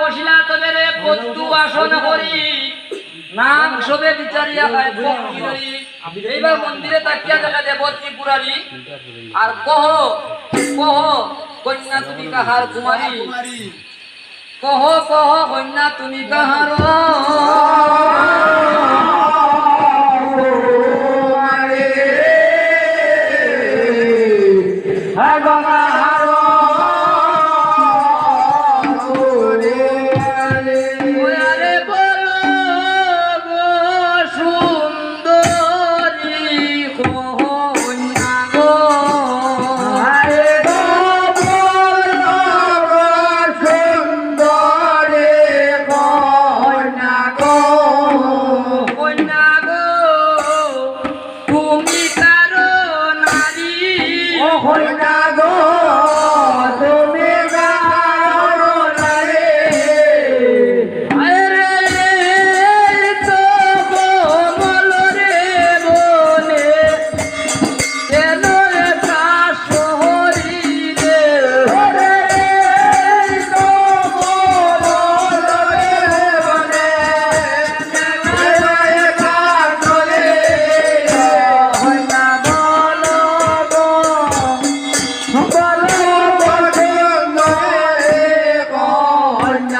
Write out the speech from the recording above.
বসিলা তবে রে পদ্মু আসন করি। নাম সবে বিচারিয়া ধরি এইবার মন্দিরে তাকিয়া দেখা দেবত্রী পুরারি আর কহ কহ, কন্যা তুমি কাহার কুমারী? কহ কহ, কন্যা তুমি কাহার?